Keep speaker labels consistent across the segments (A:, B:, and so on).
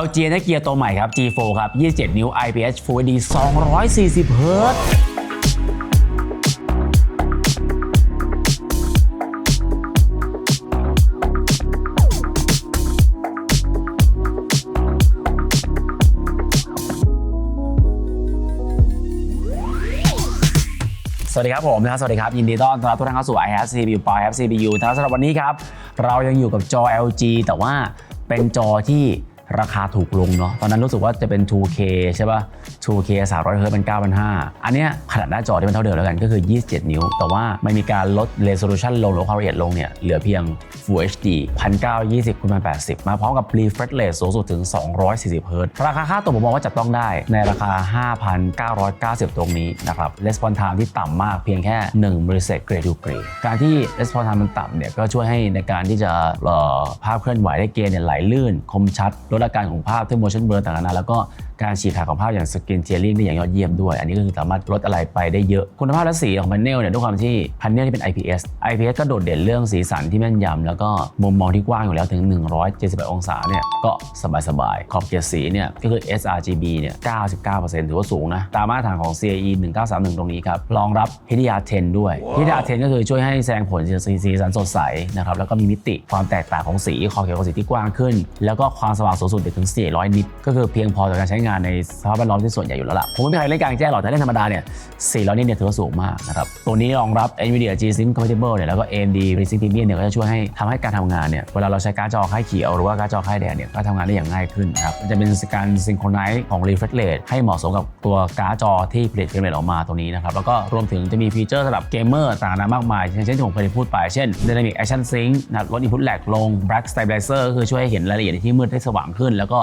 A: LG นะเกียร์ตัวใหม่ครับ G4 ครับ 27 นิ้ว IPS Full HD 240 Hz สวัสดีครับผมนะครับสวัสดีครับ ยินดีต้อนรับทุกท่านเข้าสู่ i h a v CPU ปอย i CPU นะครับสำหรับวันนี้ครับ เรายังอยู่กับจอ LG แต่ว่าเป็นจอที่ ราคาถูกลงเนาะตอนนั้นรู้สึกว่าจะเป็น 2K ใช่ป่ะ 2K 300 Hz เป็น9,500 อันเนี้ยขนาดหน้าจอที่มันเท่าเดิมแล้วกันก็คือ 27 นิ้ว แต่ว่าไมันมีการลด resolution ลงลดความละเอียดลงเนี่ยเหลือเพียง Full HD 1920คูณ1080 มาพร้อมกับ refresh rate สูงสุดถึง 240 Hz ราคาค่าตัวผมมองว่าจับต้องได้ในราคา 5,990 ตรงนี้นะครับ response time ที่ต่ำมากเพียงแค่1 millisecond grade to grade การที่ response time มันต่ำเนี่ยก็ช่วยให้ในการที่จะเอ่อภาพเคลื่อนไหวได้เกณฑ์เนี่ยไหลลื่นคมชัดลดอาการของภาพที่ motion blur ต่างๆแล้วก็ การฉีกขาดของภาพอย่าง skin tearing ได้อย่างยอดเยี่ยมด้วย อันนี้ก็คือสามารถลดอะไรไปได้เยอะ คุณภาพและสีของ panel เนี่ยด้วยความที่ panel ที่เป็น IPS IPS ก็โดดเด่นเรื่องสีสันที่แม่นยำแล้วก็มุมมองที่กว้างอยู่แล้วถึง 178 องศาเนี่ยก็สบายๆขอบเขตสีเนี่ยก็คือ sRGB เนี่ย99%ถือว่าสูงนะตามมาตรฐานของ CAE 1931 ตรงนี้ครับรองรับ HDR10 ด้วย HDR10 ก็คือช่วยให้แสดงผลสีสีสันสดใสนะครับแล้วก็มีมิติความแตกต่างของสีขอบเขตของสีที่กว้างขึ้น แล้วก็ความสว่างสูงสุดถึง 400 นิตก็คือเพียงพอต่อการใช้งานในสภาพแวดล้อมที่ส่วนใหญ่อยู่แล้วล่ะผมไม่มีใครเล่นกลางแจ้งหรอกแต่เล่นธรรมดาเนี่ย400นิตเนี่ยถือว่าสูงมากนะครับตัวนี้รองรับ NVIDIA G-Sync Compatible เนี่ยแล้วก็ AMD FreeSync Premium เนี่ยก็จะช่วยให้ทำให้การทำงานเนี่ยเวลาเราใช้การ์ดจอค่ายเขียวหรือว่าการ์ดจอค่ายแดงเนี่ยก็ทำงานได้อย่างง่ายขึ้นนะครับจะเป็นการ synchronize ของ refresh rate ให้เหมาะสมกับตัวการ์ดจอที่ผลิตเฟรมเรทออกมาตรงนี้นะครับแล้วก็รวมถึงจะมีฟีเจอร์สำหรับเกมเมอร์ต่างๆมากมายอย่างเช่นที่ผมเคยพูดไปเช่น Dynamic Action Sync นะลด input lag ลง Black Stabilizer ก็คือช่วยให้เห็นรายละเอียดที่มืดได้สว่างขึ้น แล้วก็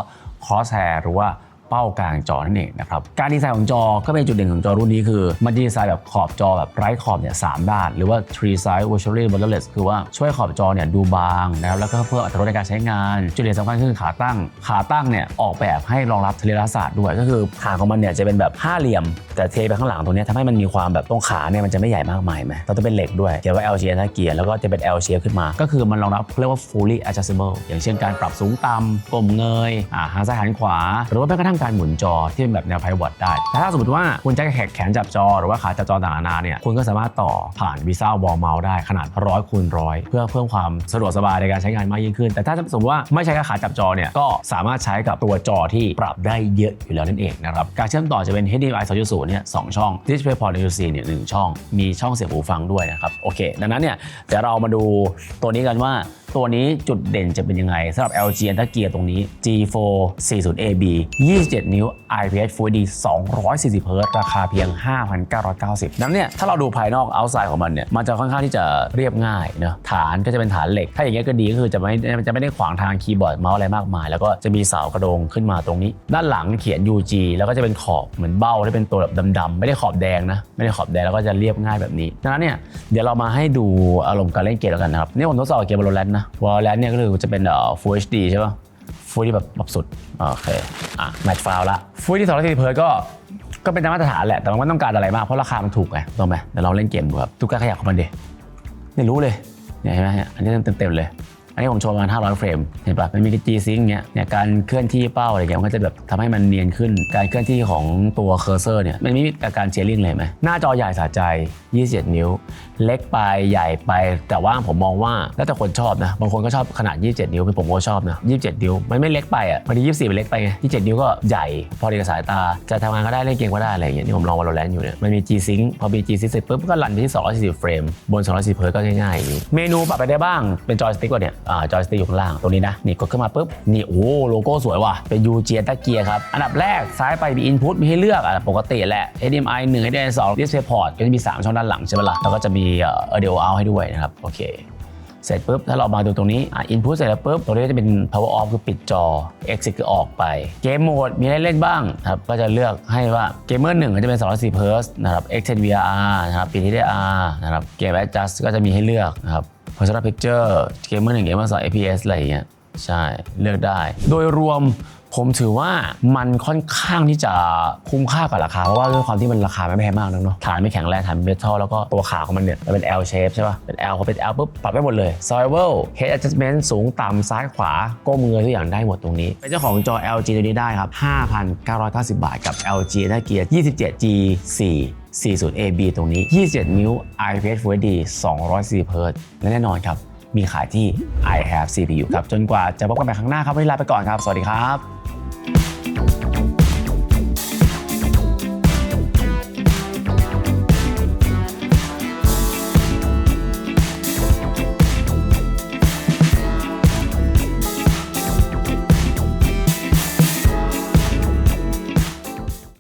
A: crosshair หรือว่า เป้ากลางจอนั่นเองนะครับการดีไซน์ของจอก็เป็นจุดเด่นของจอรุ่นนี้คือมันดีไซน์แบบขอบจอแบบไร้ขอบเนี่ยสามด้าน หรือว่า three side virtually borderless คือว่าช่วยขอบจอเนี่ยดูบางนะครับแล้วก็เพิ่มอัตราในการใช้งาน จุดเด่นสำคัญคือขาตั้ง ขาตั้งเนี่ยออกแบบให้รองรับทะเลศาสตร์ด้วยก็คือขาของมันเนี่ยจะเป็นแบบห้าเหลี่ยม แต่เทไปข้างหลังตรงนี้ทำให้มันมีความแบบตรงขาเนี่ยมันจะไม่ใหญ่มากมายไหมเราต้องเป็นเหล็กด้วยเขียนว่า L shape ถ้าเกียร์แล้วก็จะเป็น L shape ขึ้นมา ก็คือมันรองรับเรียกว่า fully adjustable อย่างเช่นการปรับสูงต่ำกลมเงยอ่าหันซ้ายหันขวา หรือว่าแม้กระทั่งการหมุนจอที่เป็นแบบแนว pivot ได้แต่ถ้าสมมติว่าคุณจะแขกแขนจับจอ หรือว่าขาจับจอต่างๆนานเนี่ยคุณก็สามารถต่อผ่าน Visa Wall Mount ได้ขนาดร้อยคูณร้อยเพื่อเพิ่มความสะดวกสบายในการใช้งานมากยิ่งขึ้น แต่ถ้าสมมติว่าไม่ใช้กับขาจับจอเนี่ยก็สามารถใช้กับตัวจอที่ปรับได้เยอะอยู่แล้วนั่นเองนะครับการเชื่อมต่อจะเป็น HDMI 2.0เนี่ยสองช่อง DisplayPort USB เนี่ยหนึ่งช่อง มีช่องเสียบหูฟังด้วยนะครับโอเค ดังนั้นเนี่ยเดี๋ยวเรามาดูตัวนี้กันว่าตัวนี้จุดเด่นจะเป็นยังไงสำหรับ LG a n t a Gear ตรงนี้ G4 40AB 27 นิ้ว IPS Full HD 240 Hz ราคาเพียง 5,990 นั้นเนี่ย ถ้าเราดูภายนอก outside ของมันเนี่ย มันจะค่อนข้างที่จะเรียบง่ายเนอะฐานก็จะเป็นฐานเหล็ก ถ้าอย่างเงี้ยก็ดีก็คือจะไม่จะไม่ได้ขวางทางคีย์บอร์ดเมาส์อะไรมากมาย แล้วก็จะมีเสากระโดงขึ้นมาตรงนี้ ด้านหลังเขียน UG แล้วก็จะเป็นขอบเหมือนเบ้าที่เป็นตัวแบบดำๆไม่ได้ขอบแดงนะไม่ได้ขอบแดงแล้วก็จะเรียบง่ายแบบนี้ดังนั้นเนี่ยเดี๋ยวเรามาให้ดูอารมณ์การเล่นเกมแล้วกันนะครับนี่ผมทดสอบเกม Valorant นะวอลเลนเนี่ยก็คือจะเป็นเอ่อ Full HD ใช่ป่ะ Full HD แบบแบบสุด โอเค อะ แมทฟาวละ Full HD 240 Hz ก็ ก็เป็นมาตรฐานแหละ แต่มันไม่ต้องการอะไรมาก เพราะราคามันถูกไงถูกไหมเดี๋ยวเราเล่นเกมดูครับ ทุกการขยับของมันดิไม่รู้เลยเนี่ยเห็นไหมฮะอันนี้เต็มเต็มเลย อันนี้ผมโชว์ประมาณ500 เฟรม เห็นปะมันมี G Sync เงี้ยเนี่ยการเคลื่อนที่เป้าอะไรเงี้ยมันก็จะแบบทำให้มันเนียนขึ้น การเคลื่อนที่ของตัวเคอร์เซอร์เนี่ยมันไม่มีอาการเจลลิ่งเลยไหมหน้าจอใหญ่สะใจ 27 นิ้ว เล็กไปใหญ่ไป แต่ว่าผมมองว่าแล้วแต่คนชอบนะบางคนก็ชอบขนาด 27 นิ้วเป็นผมก็ชอบนะ 27 นิ้ว มันไม่เล็กไปอะพอดี24มันเล็กไปไง27 นิ้วก็ใหญ่พอดีกับสายตา จะทำงานก็ได้เล่นเกมก็ได้อะไรอย่างเงี้ยนี่ผมลองวอลเลนอยู่เนี่ยมันมี G Sync พอมี G Sync เสร็จปุ๊บก็รันไปที่240เฟรมบน240เฮิร์ตก็ง่ายๆอย่างนี้เมนูปรับไปได้บ้างเป็นจอยสติ๊กว่าเนี่ยจอยสติ๊กอยู่ข้างล่างตรงนี้นะนี่กดขึ้นมาปุ๊บนี่โอ้โลโก้สวยว่ะเป็น U G ตะเกียครับอันดับแรกซ้ายไปมี Input มีให้เลือกอะปกติแหละ HDMI 1 HDMI 2 DisplayPort ก็จะมี 3 ช่องด้านหลังใช่ไหมล่ะแล้วก็จะมีเออ audio out ให้ด้วยนะครับโอเคเสร็จปุ๊บ ถ้าเรามาดูตรงนี้อะ input เสร็จแล้วปุ๊บ ตรงนี้จะเป็น power off คือปิดจอ exit คือออกไป เกมโหมดมีให้เล่นบ้างนะครับ ก็จะเลือกให้ว่าเกมเมอร์หนึ่งก็จะเป็น240 Hz นะครับ extend VR นะครับปิด HDR นะครับ เกม adjust ก็จะมีให้เลือกนะครับ personal picture เกมเมอร์หนึ่งเกมเมอร์สอง APS อะไรอย่างเงี้ยใช่เลือกได้ โดยรวมผมถือว่ามันค่อนข้างที่จะคุ้มค่ากับราคา เพราะว่าด้วยความที่มันราคาไม่แพงมากนักเนาะฐานไม่แข็งแรงฐานเป็นเมทัลแล้วก็ตัวขาของมันเนี่ยมันเป็น L shape ใช่ป่ะเป็น L พอเป็น L ปุ๊บปรับได้หมดเลย Swivel Head Adjustment สูงต่ำซ้ายขวา ก้มเงยทุกอย่างได้หมดตรงนี้ เป็นเจ้าของจอ LG ตัวนี้ได้ครับ 5,990 บาทกับ LG ได้เกียร์ 27G4 40AB ตรงนี้ 27 นิ้ว IPS Full HD 240 Hz และแน่นอนครับ มีขายที่ I have CPU ครับ จนกว่าจะพบกันใหม่ครั้งหน้าครับวันนี้ลาไปก่อนครับ สวัสดีครับ